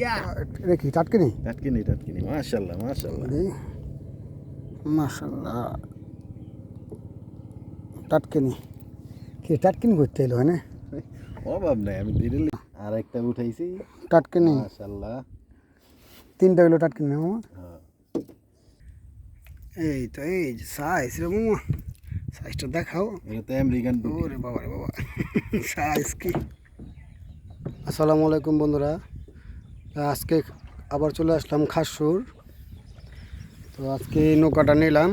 ইয়া এটা কি টাটকিনি? টাটকিনি টাটকিনি মাশাল্লাহ মাশাল্লাহ মাশাল্লাহ টাটকিনি। কি টাটকিনি করতে এলো হ্যাঁ অভাব নাই আমি ধীরে আর একটা উঠাইছি। টাটকিনি। মাশাল্লাহ তিনটা হলো টাটকিনি না মামা এই তো এই সাইজ রে মামা। সাইজটা দেখাও। এটা তো আমেরিকান ওরে বাবা রে বাবা। সাইজ কি? আসসালামু আলাইকুম বন্ধুরা। আজকে আবার চলে আসলাম খাসুর। তো আজকে এই নৌকাটা নিলাম।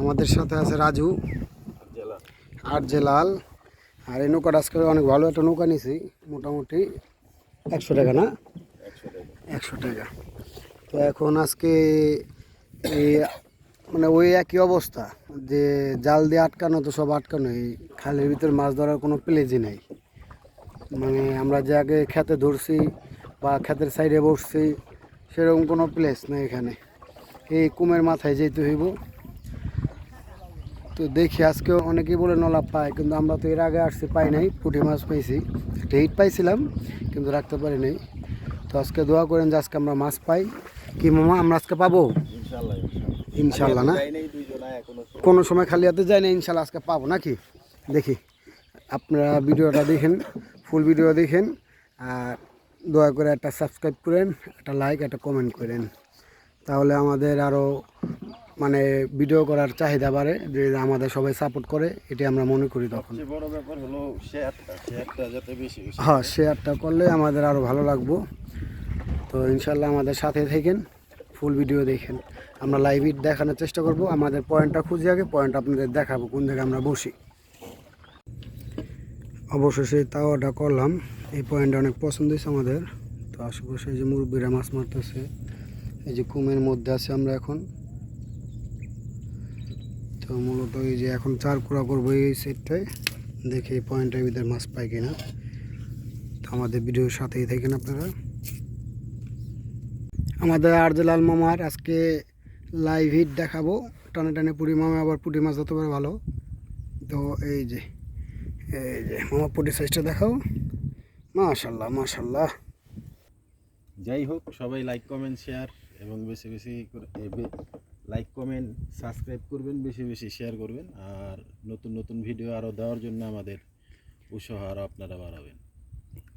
আমাদের সাথে আছে রাজু আর জেলাল। আর এই নৌকাটা আজকে অনেক ভালো একটা নৌকা নিয়েছি মোটামুটি একশো টাকা না? একশো টাকা। তো এখন আজকে মানে ওই একই অবস্থা, যে জাল দিয়ে আটকানো তো সব আটকানো, এই খালের ভিতরে মাছ ধরার কোনো প্লেজই নেই। মানে আমরা যে আগে খেতে ধরছি বা ক্ষেতের সাইডে বসছি সেরকম কোনো প্লেস নেই এখানে। এই কুমের মাথায় যেতে হইব। তো দেখি আজকে অনেকেই বলে নলা পায় কিন্তু আমরা তো এর আগে আসছি পাই নাই পুঁটি মাছ পাইছি। একটা হিট পাইছিলাম কিন্তু রাখতে পারি নাই। তো আজকে দোয়া করেন যে আজকে আমরা মাছ পাই। কি মামা আমরা আজকে পাবো? ইনশাল্লাহ না? যাই কোনো সময় খালি হাতে যায় না ইনশাল্লাহ আজকে পাবো নাকি? দেখি। আপনারা ভিডিওটা দেখেন ফুল ভিডিও দেখেন আর দয়া করে একটা সাবস্ক্রাইব করেন একটা লাইক একটা কমেন্ট করেন। তাহলে আমাদের আরও মানে ভিডিও করার চাহিদা বাড়ে যে আমাদের সবাই সাপোর্ট করে এটি আমরা মনে করি তখন। হ্যাঁ শেয়ারটা করলে আমাদের আরও ভালো লাগবো। তো ইনশাল্লাহ আমাদের সাথে থাকেন ফুল ভিডিও দেখেন। আমরা লাইভ ইট দেখানোর চেষ্টা করব আমাদের পয়েন্টটা খুঁজে আগে পয়েন্ট আপনাদের দেখাবো কোন জায়গায় আমরা বসি। অবশেষে তাওয়াটা করলাম। এই পয়েন্টটা অনেক পছন্দ হয়েছে আমাদের। তো আশেপাশে এই যে মুরব্বীরা মাছ মারতেছে, এই যে কুমের মধ্যে আছে আমরা এখন। তো মূলত এই যে এখন চার কুড়া করব এই সেটটায় দেখি এই পয়েন্টের ভিতরে মাছ পাই কিনা। তো আমাদের ভিডিওর সাথেই থাকেন আপনারা। আমাদের আরজলাল মামার আজকে লাইভ হিট দেখাবো। টানে টানে পুরি মামা, আবার পুঁটি মাছ পারে ভালো। তো এই যে এই যে মামা পুঁটি সাইজটা দেখাও। মাশাল্লাহ মাশাল্লাহ। যাই হোক সবাই লাইক কমেন্ট শেয়ার এবং বেশি বেশি করে লাইক কমেন্ট সাবস্ক্রাইব করবেন বেশি বেশি শেয়ার করবেন আর নতুন নতুন ভিডিও আরও দেওয়ার জন্য আমাদের উৎসাহ আরও আপনারা বাড়াবেন।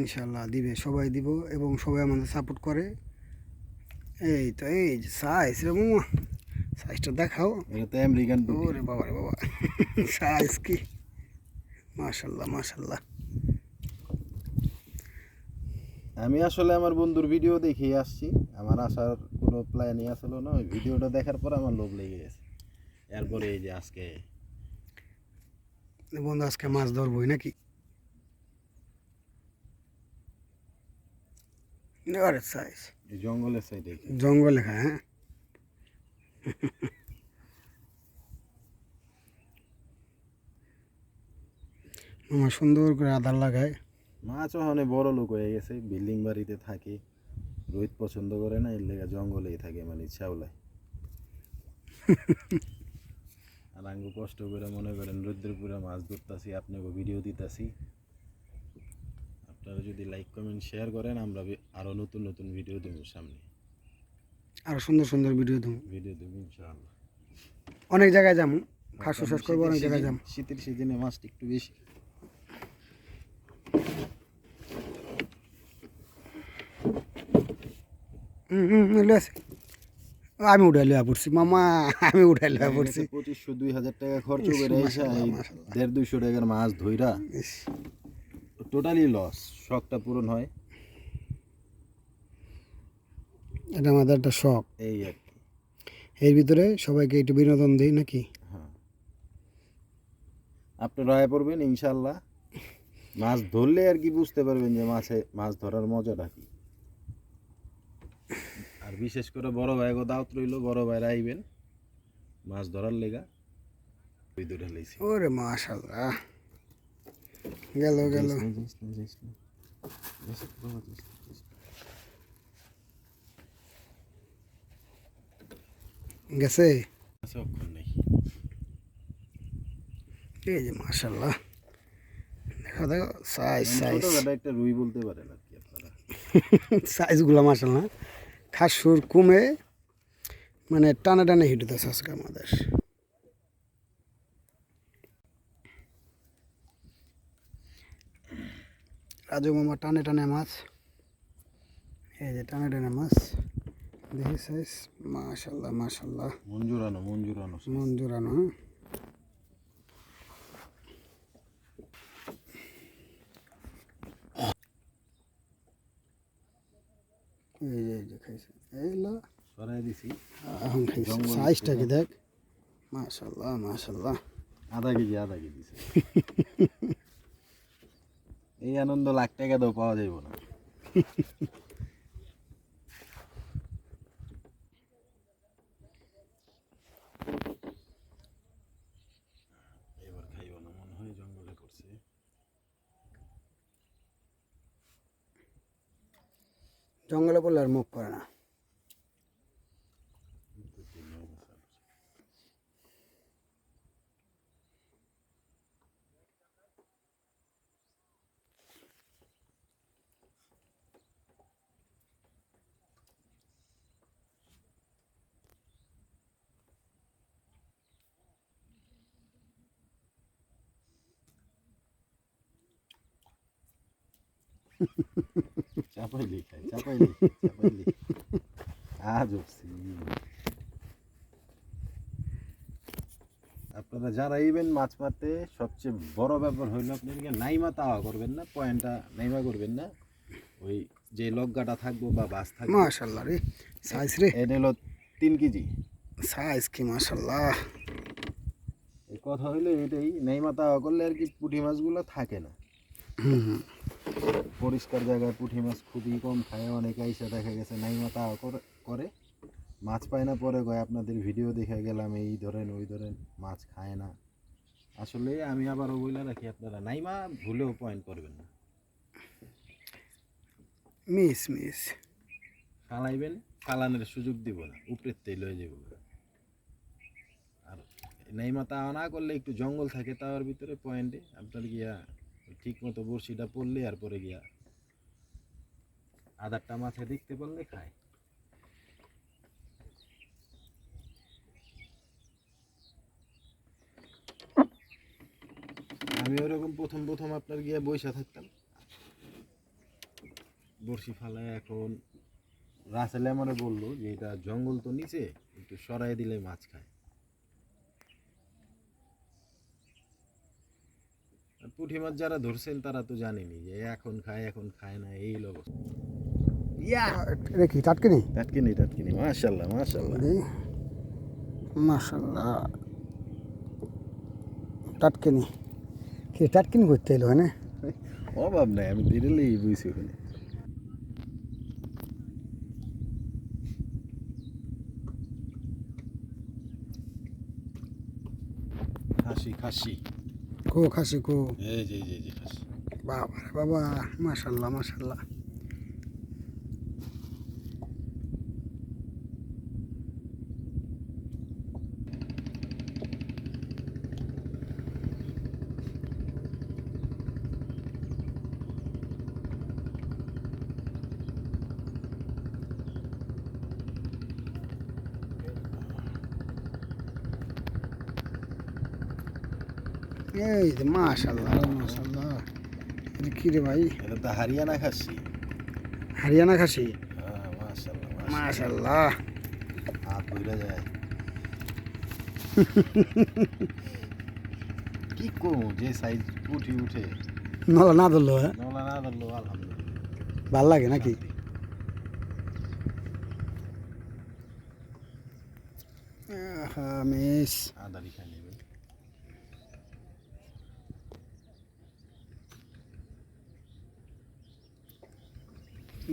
ইনশাল্লাহ দিবে সবাই দিব এবং সবাই আমাদের সাপোর্ট করে। এই তো এই সাইজ রে মামা সাইজটা দেখাও। এটা তো আমেরিকান ওরে বাবা রে বাবা সাইজ কি? মাশাল্লাহ মাশাল্লাহ। আমি আসলে আমার বন্ধুর ভিডিও দেখে আসছি। আমার আসার কোনো প্ল্যানই আসলো না। ওই ভিডিওটা দেখার পর আমার লোভ লেগে গেছে। এরপরে এই যে আজকে বন্ধু আজকে মাছ ধরবই নাকি? সাইজ জঙ্গলের সাইডে জঙ্গলে হ্যাঁ? আমার সুন্দর করে আধার লাগায়। মাছ ওখানে বড় লোক হয়ে গেছে বিল্ডিং বাড়িতে থাকে রোহিত পছন্দ করে না এর লেগে জঙ্গলেই থাকে মানে ছাউলায় আর আঙ্গু কষ্ট করে মনে করেন রৌদ্রপুরে মাছ ধরতাছি আপনাকে ভিডিও দিতাছি। আপনারা যদি লাইক কমেন্ট শেয়ার করেন আমরা আরও নতুন নতুন ভিডিও দেবো সামনে। আরও সুন্দর সুন্দর ভিডিও দেবো। ভিডিও দেবো ইনশাআল্লাহ। অনেক জায়গায় যাব খাসু শেষ করব অনেক জায়গায় যাব শীতের সিজনে মাছটা একটু বেশি। আমি উঠাই লওয়া পড়ছি মামা আমি উঠাই লওয়া পড়ছি। পঁচিশশো দুই হাজার টাকা খরচ করে। দেড় দুইশো টাকার মাছ ধইরা টোটালি লস শখটা পূরণ হয়। এটা আমাদের একটা শখ। এই আর কি। এর ভিতরে সবাইকে একটু বিনোদন দিই নাকি? হ্যাঁ। আপনারা আয় পড়বেন ইনশাল্লাহ মাছ ধরলে আর কি বুঝতে পারবেন যে মাছে মাছ ধরার মজাটা কি। আর বিশেষ করে বড় ভাই দাওয়াত রইল বড় ভাইরা আইবেন। মাছ ধরার লেগা। ওই দুটা লাইছি ওরে মাশাল্লাহ গেল গেল। গেছে? আছে নেই। এই যে মাশাল্লাহ দেখো দেখো সাইজ সাইজ একটা রুই বলতে পারেন আর কি আপনারা। সাইজগুলো না খাসুর কমে মানে টানা টানে হিট হতেছে আজকে আমাদের। রাজু মামা টানে টানে মাছ। এই যে টানে টানে মাছ। দেখি সাইজ মাশাল্লাহ মাশাল্লাহ। মঞ্জুরানো মঞ্জুরানো মন জোরানো হ্যাঁ এই যে এই যে খাইছে। এই লো। সরাই দিছি। এখন খাইছে। সাইজটা কি দেখ। মাশাল্লাহ মাশাল্লাহ। আধা কেজি আধা কেজি এই আনন্দ লাখ টাকা তো পাওয়া যাইব না এবার খাইব না মনে হয় জঙ্গলে করছে জঙ্গলে পড়লে আর মুখ করে না চাপাইলি খাই চাপাইলি চাপাইলি আজ আপনারা যারা ইবেন মাছ মারতে সবচেয়ে বড় ব্যাপার হইল আপনাদেরকে নাইমা তাওয়া করবেন না পয়েন্টটা নাইমা করবেন না। ওই যে লগ্গাটা থাকব বা বাস থাকবে। মাশাল্লাহ রে সাইজ রে। এটা হলো তিন কেজি। সাইজ কি মাশাল্লাহ। এই কথা হইল এটাই নাইমা তাওয়া করলে আর কি পুঁটি মাছগুলো থাকে না। হুম। পরিষ্কার জায়গায় পুঁটি মাছ খুবই কম খায় অনেকে আইসা দেখা গেছে নাইমা তাওয়া করে- মাছ পায় না পরে কয় আপনাদের ভিডিও দেখে গেলাম এই ধরেন ওই ধরেন মাছ খায় না। আসলে আমি আবারও বলে রাখি আপনারা নাইমা ভুলেও পয়েন্ট করবেন না। Miss miss. ফালাইবেন ফালানোর সুযোগ দিব না উপরের তেল হয়ে যাব আর নাইমা তাওয়া না করলে একটু জঙ্গল থাকে তাওয়ার ভিতরে পয়েন্টে আপনার গিয়া ঠিক মতো বড়শিটা পড়লে আর পরে গিয়া আধারটা মাথায় দেখতে পারলে খায়। আমি ওরকম প্রথম প্রথম আপনার গিয়া বৈশা থাকতাম। বড়শি ফালায় এখন রাসেল আমারে বলল যে, এটা জঙ্গল তো নিচে, একটু সরাই দিলে মাছ খায় আর পুঁটি মাছ যারা ধরছেন তারা তো জানেনি যে এখন খায় এখন খায় না এই অবস্থা। এটা কি টাটকে নি টাটকিনি টাটকিনি মাশাল্লাহ মাশাল্লাহ। মাশাল্লাহ। টাটকে নি কি টাটকে নি করতে এলো হ্যাঁ অভাব নাই আমি দিলেই বুঝছি ওখানে। খাসি খাসি। খাসি কো এই যে এই যে, খাসি। বাবা রে বাবা মাশাল্লাহ মাশাল্লাহ। এই যে মাশাল্লাহ মাশাল্লাহ এটা কি রে ভাই? এটা তো হারিয়ানা খাসি। হারিয়ানা খাসি? হ্যাঁ মাশাল্লাহ হাত বইরা যায়। কি করব যে সাইজ উঠি উঠে। নলা না ধরলো হ্যাঁ? নলা না ধরলো আলহামদুলিল্লাহ। ভালো লাগে নাকি? মিস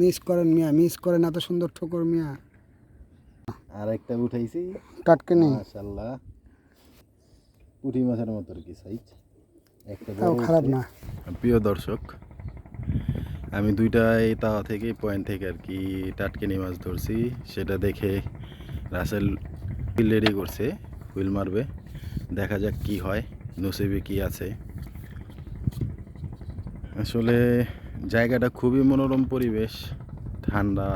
মিস করেন মিয়া মিস করেন এত সুন্দর ঠোকর মিয়া। আর একটা উঠাইছি। টাটকে নেই। মাশাল্লাহ পুঁটি মাছের মতো আর কি সাইজ একটা তাও খারাপ না। প্রিয় দর্শক আমি দুইটা এই তাওয়া থেকে পয়েন্ট থেকে আর কি টাটকিনি মাছ ধরছি। সেটা দেখে রাসেল হুইল রেডি করছে হুইল মারবে। দেখা যাক কি হয় নসিবে কি আছে। আসলে জায়গাটা খুবই মনোরম পরিবেশ ঠান্ডা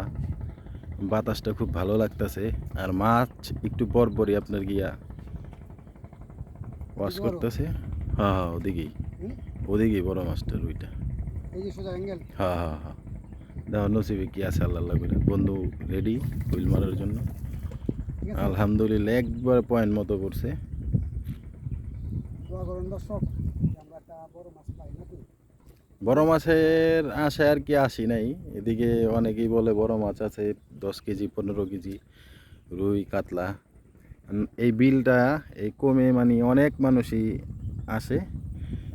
বাতাসটা খুব ভালো লাগতেছে আর মাছ একটু পর পরই আপনার গিয়া ওয়াশ? করতেছে। হ্যাঁ হ্যাঁ ওদিকেই। ওদিকেই বড় মাছটা রুইটা অ্যাঙ্গেল হ্যাঁ হ্যাঁ হ্যাঁ। দেখো নসিবে কি আছে আল্লাহ করে বন্ধু রেডি হুইল মারার জন্য? আলহামদুলিল্লাহ একবার পয়েন্ট মতো করছে দোয়া করুন দর্শক আমরা একটা বড় মাছ বড় মাছের আশায় আর কি আসি নাই। এদিকে অনেকেই বলে বড় মাছ আছে, দশ কেজি, পনেরো কেজি, রুই, কাতলা। এই বিলটা এই কমে মানে অনেক মানুষই আসে।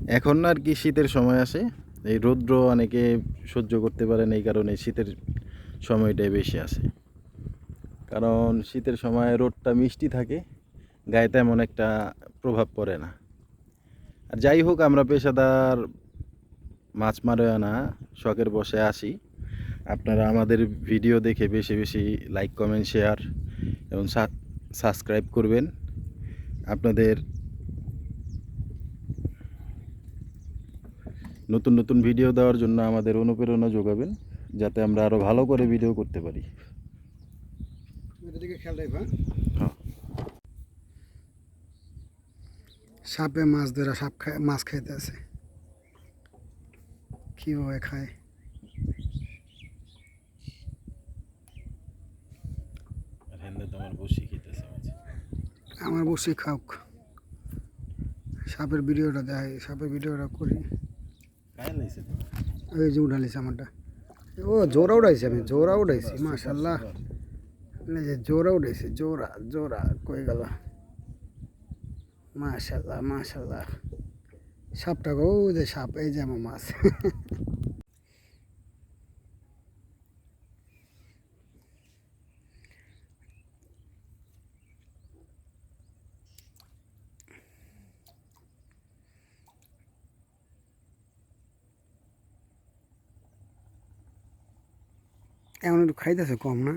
এখন আর কি শীতের সময় আসে। এই রৌদ্র অনেকে সহ্য করতে পারেন এই কারণে শীতের সময়টাই বেশি আসে। কারণ শীতের সময় রোদটা মিষ্টি থাকে, গায়ে তেমন একটা প্রভাব পড়ে না। আর যাই হোক, আমরা পেশাদার মাছ মারে না শখের বসে আসি আপনারা আমাদের ভিডিও দেখে বেশি বেশি লাইক কমেন্ট শেয়ার এবং সাবস্ক্রাইব করবেন। আপনাদের নতুন নতুন ভিডিও দেওয়ার জন্য আমাদের অনুপ্রেরণা যোগাবেন যাতে আমরা আরও ভালো করে ভিডিও করতে পারি। হ্যাঁ। সাপে মাছ ধরা সাপ খায় মাছ খাইতে আছে। কীভাবে খায়? আমার বসি খাওক। সাপের ভিডিওটা দেখাই সাপের ভিডিওটা করি। ওই যে উঠালিছে আমারটা। ও জোরা উঠাইছি আমি জোরা উঠাইছি মাশাল্লাহ যে জোরা উঠাইছি জোরা জোরা কই গেল? মাশাল্লাহ মাশাল্লাহ সাপটা গো যে সাপ, এই যে আমার মাছ। এমন একটু খাইতেছে কম না?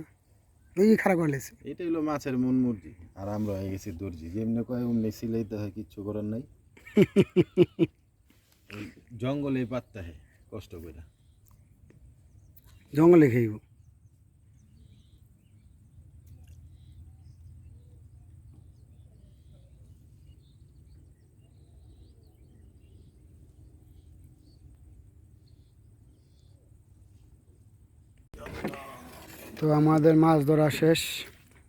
এই খারাপ করলেছে। এটা হলো মাছের মন মুরগি আর আমরা হয়ে গেছি দর্জি। যেমনি কয়, অমনি সিলাইতে হয়, কিচ্ছু করার নাই। জঙ্গলে পাততে হয় কষ্ট করে জঙ্গলে খাইব। তো আমাদের মাছ ধরা শেষ।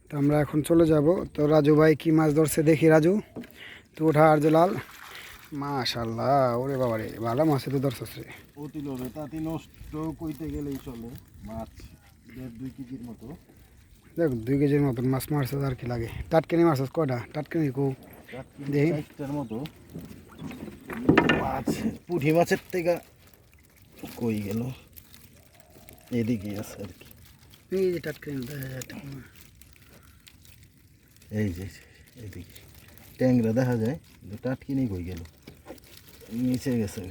তো আমরা এখন চলে যাব। তো রাজু ভাই কি মাছ ধরছে দেখি রাজু। তো ওঠা আর লাল মাশাল্লাহ ওরে বাবা রে ভালো মাছে তো ধরছিস রে। অতি লোভে তাতি নষ্ট কইতে গেলেই চলে মাছ দেড় দুই কেজির মতো। দেখ দুই কেজির মতন মাছ মারছে আর কি লাগে। টাটকানি মারছিস কয়টা? টাটকানি কো? দেখি। মতো। মাছ পুঁটি মাছের থেকে কই গেল? এদিকে আছে আর কি। এই যে টাটকানি দেখা যায় এই যে এদিকে। ট্যাংরা দেখা যায় কিন্তু টাটকিনি কই গেল? নিচে গেছে।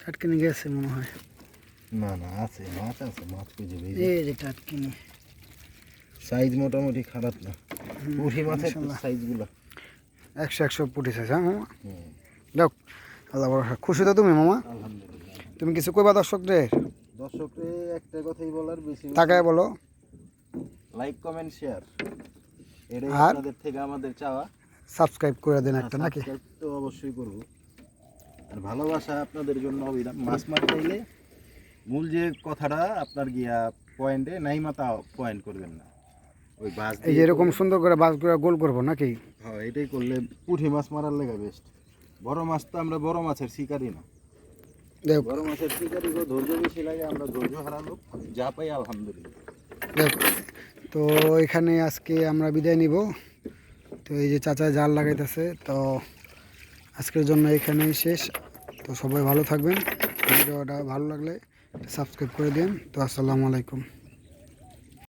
টাটকানি গেছে মনে হয়। না না আছে মাছ আছে মাছ খুঁজে এই যে টাটকানি। সাইজ মোটামুটি খারাপ না। পুঁটি মাছের সাইজগুলো। একশো একশো পুটি আছে হ্যাঁ মামা? দেখ আল্লাহ বড় খুশি তো তুমি মামা? তুমি কিছু কইবা দর্শকদের? দর্শকরে একটা কথাই বলার বেশি তাকায় বলো। লাইক কমেন্ট শেয়ার এটাই? আপনাদের থেকে আমাদের চাওয়া। সাবস্ক্রাইব করে দেন একটা নাকি? subscribe তো অবশ্যই করব। আর ভালোবাসা আপনাদের জন্য অবিরাম মাছ মারতে এলে মূল যে কথাটা আপনার গিয়া পয়েন্টে নাই মাতা পয়েন্ট করবেন না। ওই বাস এই যে এরকম সুন্দর করে বাস করে গোল করব নাকি? হ্যাঁ এটাই করলে পুঁটি মাছ মারার লেগে বেস্ট বড় মাছ তো আমরা বড় মাছের শিকারই না। দেখ। বড় মাছের শিকারি ধৈর্য বেশি লাগে আমরা ধৈর্য হারালো যা পাই আলহামদুলিল্লাহ। দেখ তো এখানে আজকে আমরা বিদায় নিব। তো এই যে চাচা জাল লাগাইতেছে তো আজকের জন্য এখানেই শেষ। তো সবাই ভালো থাকবেন। ভিডিওটা ভালো লাগলে সাবস্ক্রাইব করে দিন। তো আসসালামু আলাইকুম।